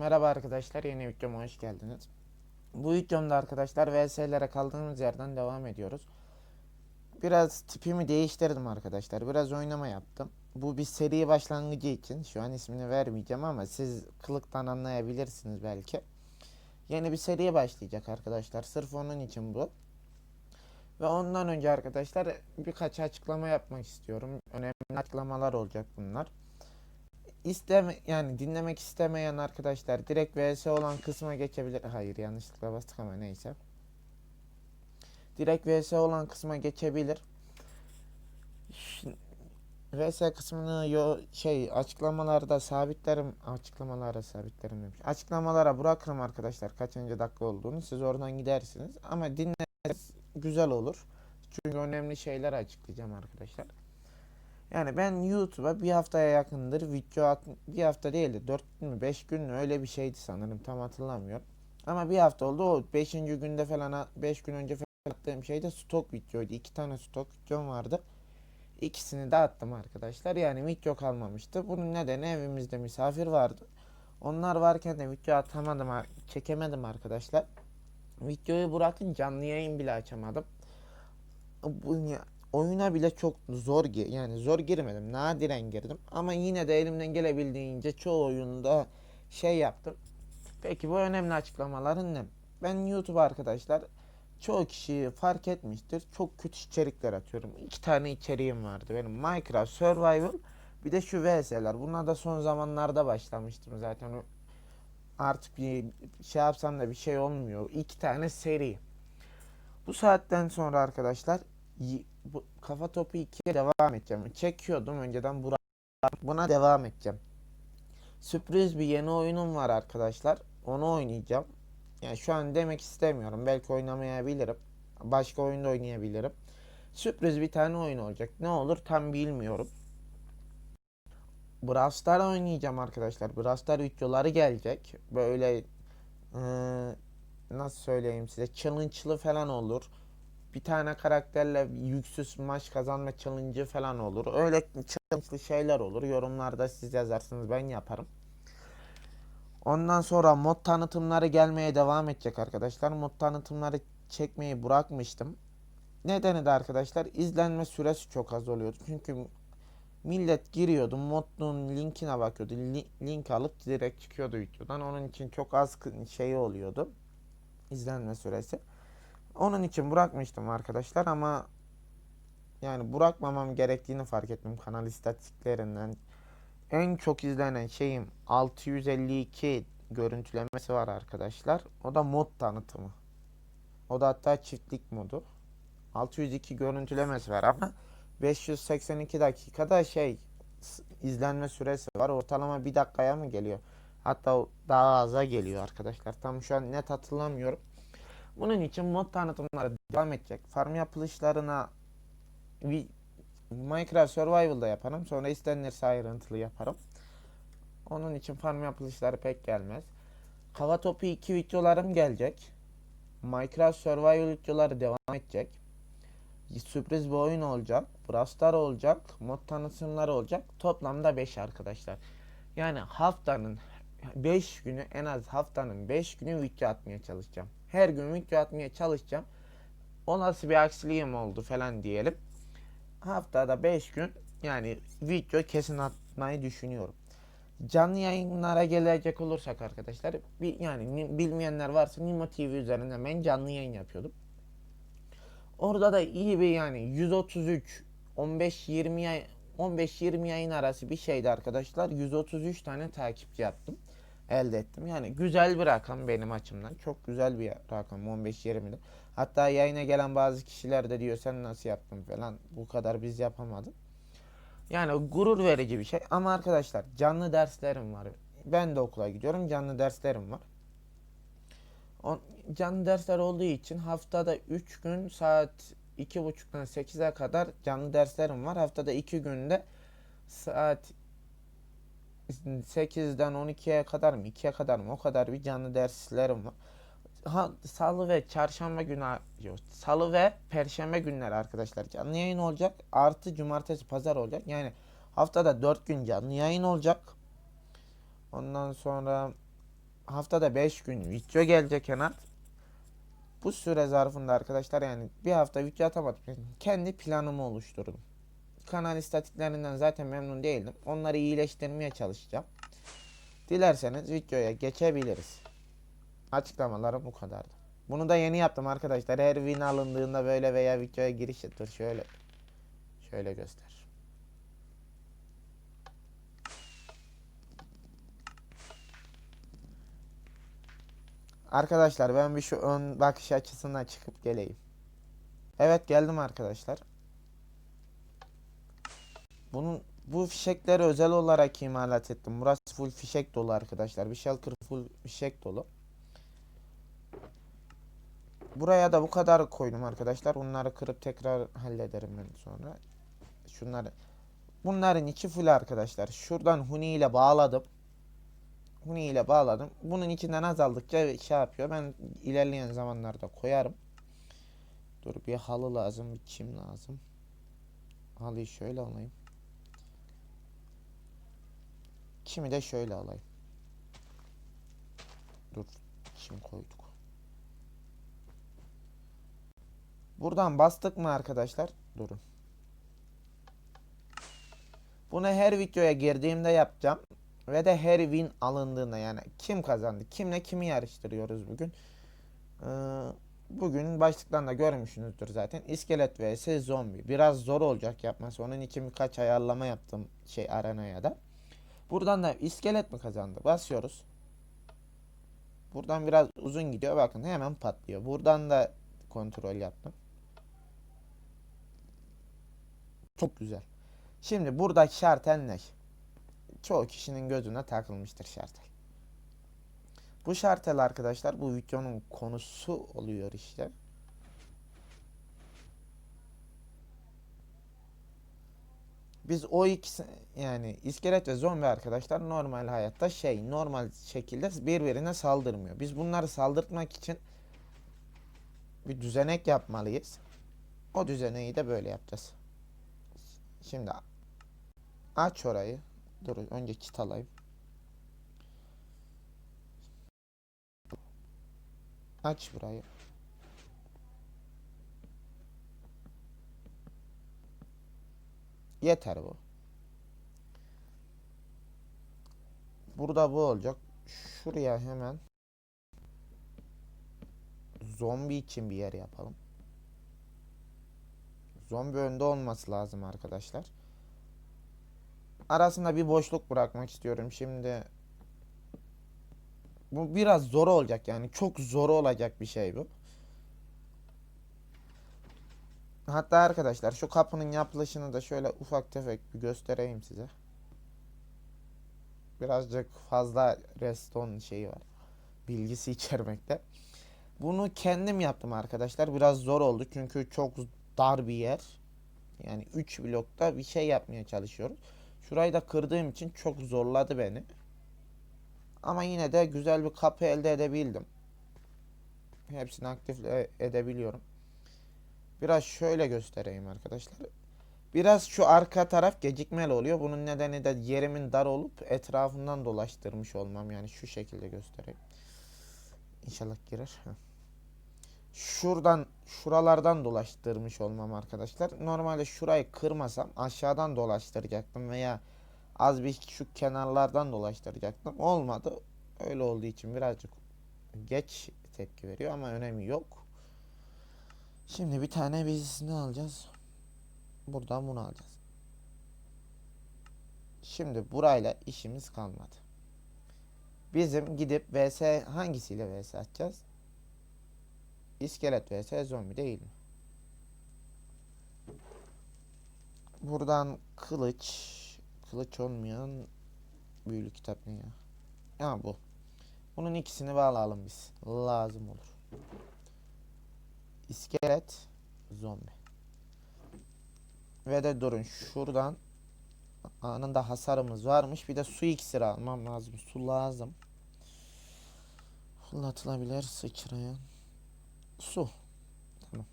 merhaba arkadaşlar yeni videoma hoş geldiniz. Bu videomda arkadaşlar VS'lere kaldığımız yerden devam ediyoruz. Biraz tipimi değiştirdim arkadaşlar. Biraz oynama yaptım. Bu bir seri başlangıcı için şu an ismini vermeyeceğim ama siz kılıktan anlayabilirsiniz belki. Yeni bir seriye başlayacak arkadaşlar. Sırf onun için bu. Ve ondan önce arkadaşlar birkaç açıklama yapmak istiyorum. Önemli açıklamalar olacak bunlar. İsteme yani dinlemek istemeyen arkadaşlar direkt VS olan kısma geçebilir. Hayır yanlışlıkla bastık ama neyse. Direkt VS olan kısma geçebilir. Ş- VS kısmını yo şey açıklamalarda sabitlerim açıklamalara sabitlerim demiş. Açıklamalara bırakırım arkadaşlar kaçıncı dakika olduğunu siz oradan gidersiniz ama dinlemeniz güzel olur. Çünkü önemli şeyler açıklayacağım arkadaşlar. Yani ben YouTube'a bir haftaya yakındır video at bir hafta değil de 4 gün mü 5 gün mü öyle bir şeydi sanırım tam hatırlamıyorum. Ama bir hafta oldu o 5. günde falan 5 gün önce falan attığım şey de stok videoydu. 2 tane stok videom vardı. İkisini de attım arkadaşlar. Yani video kalmamıştı. Bunun nedeni evimizde misafir vardı. Onlar varken de video atamadım, çekemedim arkadaşlar. Videoyu bırakın canlı yayın bile açamadım. Bu oyuna bile çok zor gi- yani zor girmedim. Nadiren girdim ama yine de elimden gelebildiğince çoğu oyunda şey yaptım. Peki bu önemli açıklamaların ne? Ben YouTube arkadaşlar çoğu kişi fark etmiştir. Çok kötü içerikler atıyorum. İki tane içeriğim vardı benim. Minecraft Survival bir de şu VS'ler. Bunlar da son zamanlarda başlamıştım zaten. Artık bir şey yapsam da bir şey olmuyor. İki tane seri. Bu saatten sonra arkadaşlar bu kafa topu 2'ye devam edeceğim. Çekiyordum önceden bura- buna devam edeceğim. Sürpriz bir yeni oyunum var arkadaşlar. Onu oynayacağım. Yani şu an demek istemiyorum. Belki oynamayabilirim. Başka oyunda oynayabilirim. Sürpriz bir tane oyun olacak. Ne olur tam bilmiyorum. Brawl Stars oynayacağım arkadaşlar. Brawl Stars videoları gelecek. Böyle eee, nasıl söyleyeyim size challenge'lı falan olur. Bir tane karakterle yüksüz maç kazanma challenge'ı falan olur. Öyle challenge'lı şeyler olur. Yorumlarda siz yazarsınız ben yaparım. Ondan sonra mod tanıtımları gelmeye devam edecek arkadaşlar. Mod tanıtımları çekmeyi bırakmıştım. Nedeni de arkadaşlar izlenme süresi çok az oluyordu. Çünkü millet giriyordu modun linkine bakıyordu. Li- link alıp direkt çıkıyordu videodan. Onun için çok az şey oluyordu. izlenme süresi. Onun için bırakmıştım arkadaşlar ama yani bırakmamam gerektiğini fark ettim kanal istatistiklerinden. En çok izlenen şeyim 652 görüntülemesi var arkadaşlar. O da mod tanıtımı. O da hatta çiftlik modu. 602 görüntülemesi var ama 582 dakikada şey izlenme süresi var. Ortalama bir dakikaya mı geliyor? Hatta daha aza geliyor arkadaşlar. Tam şu an net hatırlamıyorum. Bunun için mod tanıtımları devam edecek. Farm yapılışlarına bir Minecraft Survival'da yaparım. Sonra istenirse ayrıntılı yaparım. Onun için farm yapılışları pek gelmez. Hava topu 2 videolarım gelecek. Minecraft Survival videoları devam edecek. Sürpriz bir oyun olacak. Brawl Stars olacak. Mod tanıtımları olacak. Toplamda 5 arkadaşlar. Yani haftanın 5 günü en az haftanın 5 günü video atmaya çalışacağım. Her gün video atmaya çalışacağım. O nasıl bir aksiliğim oldu falan diyelim. Haftada 5 gün yani video kesin atmayı düşünüyorum. Canlı yayınlara gelecek olursak arkadaşlar bir, yani ni- bilmeyenler varsa Nimo TV üzerinden ben canlı yayın yapıyordum. Orada da iyi bir yani 133 15-20 yay 15-20 yayın arası bir şeydi arkadaşlar. 133 tane takipçi yaptım. Elde ettim. Yani güzel bir rakam benim açımdan. Çok güzel bir rakam 15-20'de. Hatta yayına gelen bazı kişiler de diyor sen nasıl yaptın falan. Bu kadar biz yapamadık. Yani gurur verici bir şey. Ama arkadaşlar canlı derslerim var. Ben de okula gidiyorum. Canlı derslerim var. O, canlı dersler olduğu için haftada 3 gün saat 2.30'dan 8'e kadar canlı derslerim var. Haftada 2 günde saat 8'den 12'ye kadar mı 2'ye kadar mı o kadar bir canlı derslerim var. Ha, salı ve çarşamba günü yok, salı ve perşembe günleri arkadaşlar canlı yayın olacak. Artı cumartesi pazar olacak. Yani haftada 4 gün canlı yayın olacak. Ondan sonra haftada 5 gün video gelecek Kenat. Bu süre zarfında arkadaşlar yani bir hafta video atamadım. Kendi planımı oluşturdum. Kanal istatiklerinden zaten memnun değildim. Onları iyileştirmeye çalışacağım. Dilerseniz videoya geçebiliriz. Açıklamalarım bu kadardı. Bunu da yeni yaptım arkadaşlar. Her win alındığında böyle veya videoya giriş dur şöyle. Şöyle göster. Arkadaşlar ben bir şu ön bakış açısından çıkıp geleyim. Evet geldim arkadaşlar. Bunun bu fişekleri özel olarak imalat ettim. Burası full fişek dolu arkadaşlar. Bir shulker full fişek dolu. Buraya da bu kadar koydum arkadaşlar. Bunları kırıp tekrar hallederim ben sonra. Şunları Bunların içi full arkadaşlar. Şuradan huni ile bağladım. Huni ile bağladım. Bunun içinden azaldıkça şey yapıyor. Ben ilerleyen zamanlarda koyarım. Dur bir halı lazım, bir çim lazım. Halıyı şöyle alayım. Çimi de şöyle alayım. Dur, çim koyduk. Buradan bastık mı arkadaşlar? Durun. Bunu her videoya girdiğimde yapacağım. Ve de her win alındığında yani kim kazandı? Kimle kimi yarıştırıyoruz bugün? Ee, bugün başlıktan da görmüşsünüzdür zaten. İskelet vs zombi. Biraz zor olacak yapması. Onun için birkaç ayarlama yaptım şey arenaya da. Buradan da iskelet mi kazandı? Basıyoruz. Buradan biraz uzun gidiyor. Bakın hemen patlıyor. Buradan da kontrol yaptım. Çok güzel. Şimdi buradaki şartel ne? Çoğu kişinin gözüne takılmıştır şartel. Bu şartel arkadaşlar bu videonun konusu oluyor işte. Biz o ikisi yani iskelet ve zombi arkadaşlar normal hayatta şey normal şekilde birbirine saldırmıyor. Biz bunları saldırtmak için bir düzenek yapmalıyız. O düzeneği de böyle yapacağız. Şimdi aç orayı. Dur önce kit alayım. Aç burayı. Yeter bu. Burada bu olacak. Şuraya hemen zombi için bir yer yapalım. Zombi önde olması lazım arkadaşlar. Arasında bir boşluk bırakmak istiyorum. Şimdi bu biraz zor olacak yani. Çok zor olacak bir şey bu. Hatta arkadaşlar şu kapının yapılışını da şöyle ufak tefek bir göstereyim size. Birazcık fazla reston şeyi var. Bilgisi içermekte. Bunu kendim yaptım arkadaşlar. Biraz zor oldu çünkü çok dar bir yer. Yani 3 blokta bir şey yapmaya çalışıyoruz. Şurayı da kırdığım için çok zorladı beni. Ama yine de güzel bir kapı elde edebildim. Hepsini aktif e- edebiliyorum. Biraz şöyle göstereyim arkadaşlar. Biraz şu arka taraf gecikmeli oluyor. Bunun nedeni de yerimin dar olup etrafından dolaştırmış olmam. Yani şu şekilde göstereyim. İnşallah girer. Şuradan şuralardan dolaştırmış olmam arkadaşlar. Normalde şurayı kırmasam aşağıdan dolaştıracaktım veya az bir şu kenarlardan dolaştıracaktım. Olmadı. Öyle olduğu için birazcık geç tepki veriyor ama önemi yok. Şimdi bir tane biz ne alacağız? Buradan bunu alacağız. Şimdi burayla işimiz kalmadı. Bizim gidip vs hangisiyle vs atacağız? İskelet vs zombi değil mi? Buradan kılıç kılıç olmayan büyülü kitap ne ya? Ha bu. Bunun ikisini bağlayalım biz. Lazım olur. İskelet zombi. Ve de durun şuradan anında hasarımız varmış. Bir de su iksiri almam lazım. Su lazım. Fırlatılabilir sıçrayan. Su. Tamam.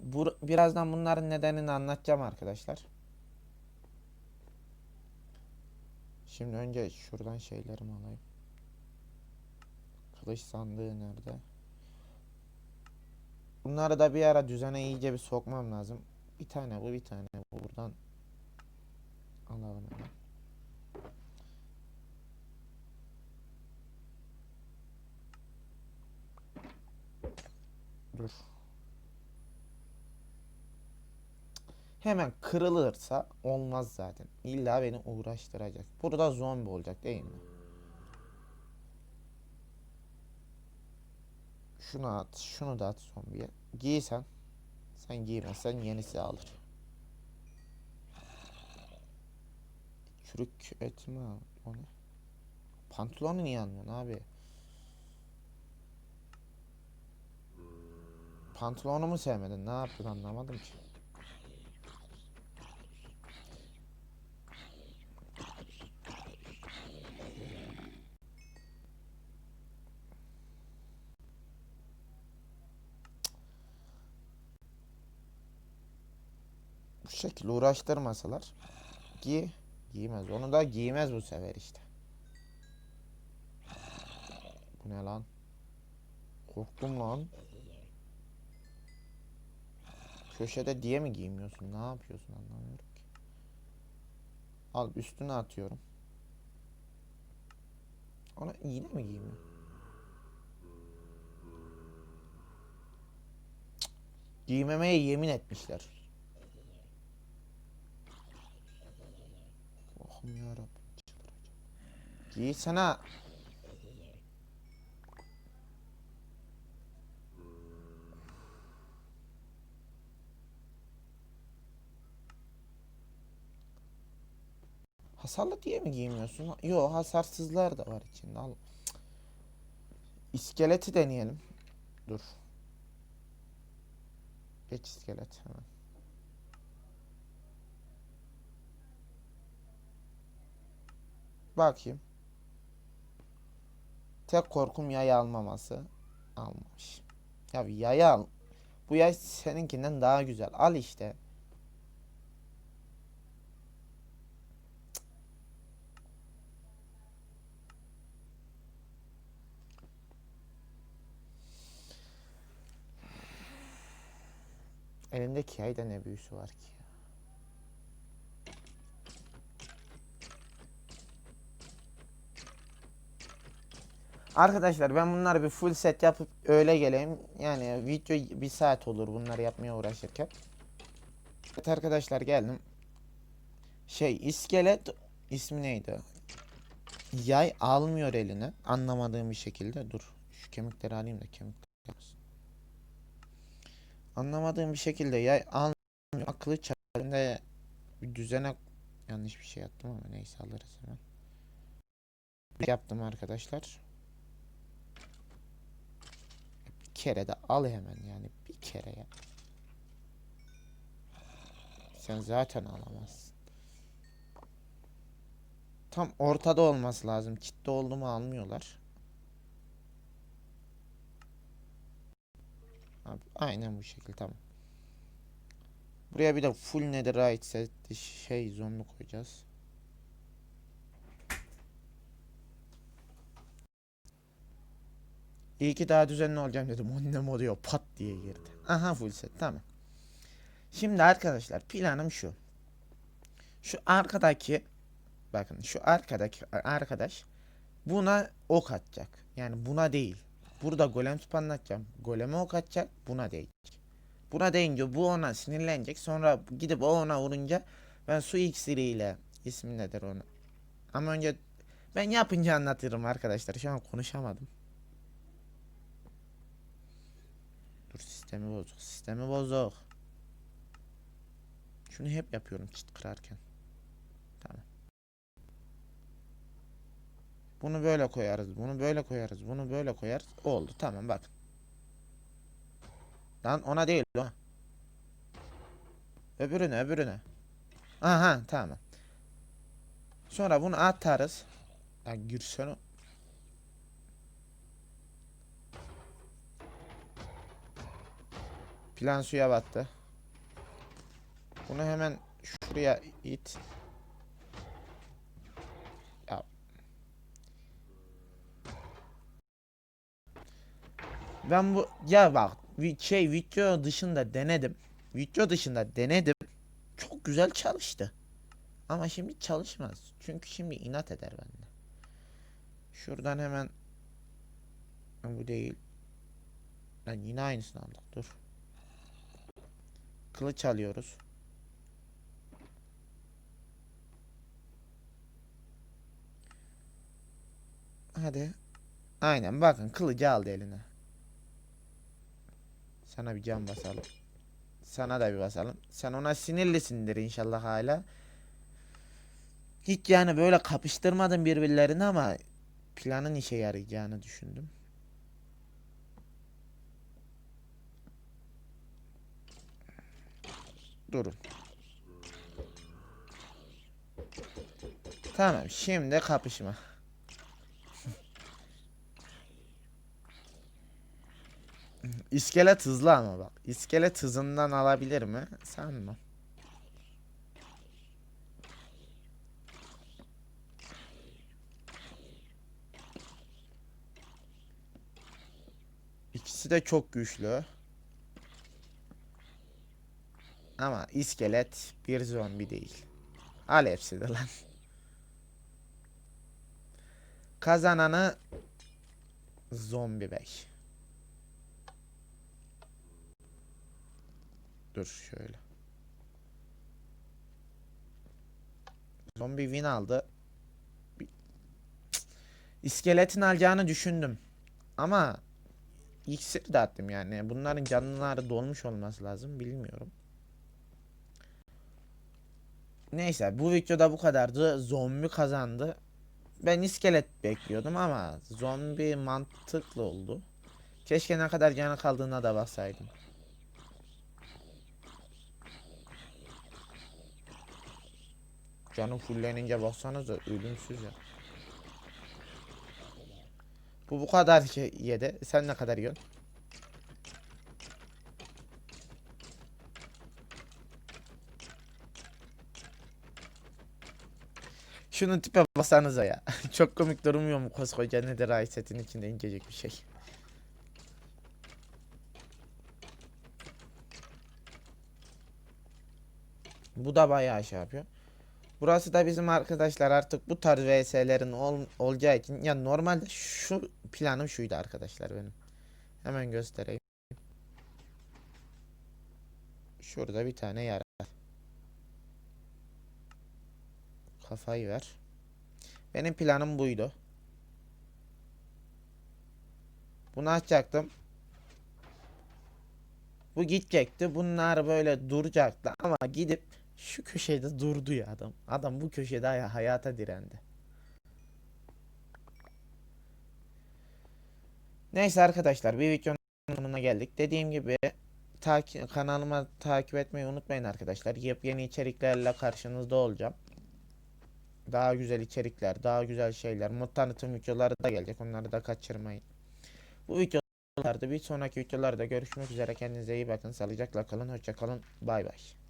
Bur birazdan bunların nedenini anlatacağım arkadaşlar. Şimdi önce şuradan şeylerimi alayım. Kılıç sandığı nerede? Bunları da bir ara düzene iyice bir sokmam lazım. Bir tane bu bir tane bu buradan alalım. Dur. Hemen kırılırsa olmaz zaten. İlla beni uğraştıracak. Burada zombi olacak değil mi? Şunu at, şunu da at zombiye. Giy sen. Sen giymezsen yenisi alır. Çürük et mi al? O ne? Pantolonu niye almıyorsun abi? Pantolonu mu sevmedin? Ne yaptın anlamadım ki. Bu şekilde uğraştırmasalar giy giymez. Onu da giymez bu sefer işte. Bu ne lan? Korktum lan. Köşede diye mi giymiyorsun? Ne yapıyorsun anlamıyorum ki. Al üstüne atıyorum. Ona iğne mi giymiyor? Giymemeye yemin etmişler. Allah'ım yarabbim. çıldıracağım. Giysene. Hasarlı diye mi giymiyorsun? Yo hasarsızlar da var içinde. Al. İskeleti deneyelim. Dur. Geç iskelet hemen. Bakayım. Tek korkum yayı almaması. Almamış. Ya yayı al. Bu yay seninkinden daha güzel. Al işte. Elimdeki yayda ne büyüsü var ki Arkadaşlar ben bunları bir full set yapıp öyle geleyim. Yani video bir saat olur bunları yapmaya uğraşırken. Evet arkadaşlar geldim. Şey iskelet ismi neydi? Yay almıyor eline. Anlamadığım bir şekilde. Dur. Şu kemikleri alayım da kemikler. Anlamadığım bir şekilde yay almıyor. Aklı çarpında düzene yanlış bir şey yaptım ama neyse alırız hemen. Yaptım arkadaşlar. Bir kere de al hemen yani bir kere ya. Sen zaten alamazsın. Tam ortada olması lazım. Kitle oldu mu almıyorlar. Abi, aynen bu şekilde tamam. Buraya bir de full netherite şey zombi koyacağız. İyi ki daha düzenli olacağım dedim. O ne oluyor pat diye girdi. Aha full set tamam. Şimdi arkadaşlar planım şu. Şu arkadaki bakın şu arkadaki arkadaş buna ok atacak. Yani buna değil. Burada golem spawnlatacağım. Goleme ok atacak. Buna değecek. Buna değince bu ona sinirlenecek. Sonra gidip o ona vurunca ben su iksiriyle ismi nedir onu. Ama önce ben yapınca anlatırım arkadaşlar. Şu an konuşamadım. Dur sistemi bozuk. Sistemi bozuk. Şunu hep yapıyorum çit kırarken. Tamam. Bunu böyle koyarız. Bunu böyle koyarız. Bunu böyle koyarız. Oldu. Tamam bak. Lan ona değil o. Öbürüne öbürüne. Aha tamam. Sonra bunu atarız. Ya girsene. Plan suya battı. Bunu hemen şuraya it. Ben bu ya bak şey video dışında denedim. Video dışında denedim. Çok güzel çalıştı. Ama şimdi çalışmaz. Çünkü şimdi inat eder bende. Şuradan hemen bu değil. Lan yine aynısını aldık. Dur. Kılıç alıyoruz. Hadi. Aynen bakın kılıcı aldı eline. Sana bir can basalım. Sana da bir basalım. Sen ona sinirlisindir inşallah hala. Hiç yani böyle kapıştırmadım birbirlerini ama planın işe yarayacağını düşündüm. Durun. Tamam şimdi kapışma. İskelet hızlı ama bak. İskelet hızından alabilir mi? Sanmam. İkisi de çok güçlü. Ama iskelet bir zombi değil. Al hepsi de lan. Kazananı zombi bey. Dur şöyle. Zombi win aldı. İskeletin alacağını düşündüm. Ama iksir de attım yani. Bunların canları dolmuş olması lazım. Bilmiyorum. Neyse bu videoda bu kadardı. Zombi kazandı. Ben iskelet bekliyordum ama zombi mantıklı oldu. Keşke ne kadar canı kaldığına da baksaydım. Canım fullenince baksanıza ölümsüz ya. Bu bu kadar yedi. Sen ne kadar yiyorsun? Şunun tipe baksanıza ya. Çok komik durmuyor mu koskoca Netherite setin içinde incecik bir şey. Bu da bayağı şey yapıyor. Burası da bizim arkadaşlar artık bu tarz VS'lerin ol, olacağı için ya normalde şu planım şuydu arkadaşlar benim. Hemen göstereyim. Şurada bir tane yer. Kafayı ver. Benim planım buydu. Bunu açacaktım. Bu gidecekti. Bunlar böyle duracaktı ama gidip şu köşede durdu ya adam. Adam bu köşede hay- hayata direndi. Neyse arkadaşlar bir videonun sonuna geldik. Dediğim gibi taki- kanalıma takip etmeyi unutmayın arkadaşlar. Yepyeni içeriklerle karşınızda olacağım. Daha güzel içerikler, daha güzel şeyler, mod tanıtım videoları da gelecek. Onları da kaçırmayın. Bu videolarda bir sonraki videolarda görüşmek üzere. Kendinize iyi bakın. Sağlıcakla kalın. Hoşça kalın. Bay bay.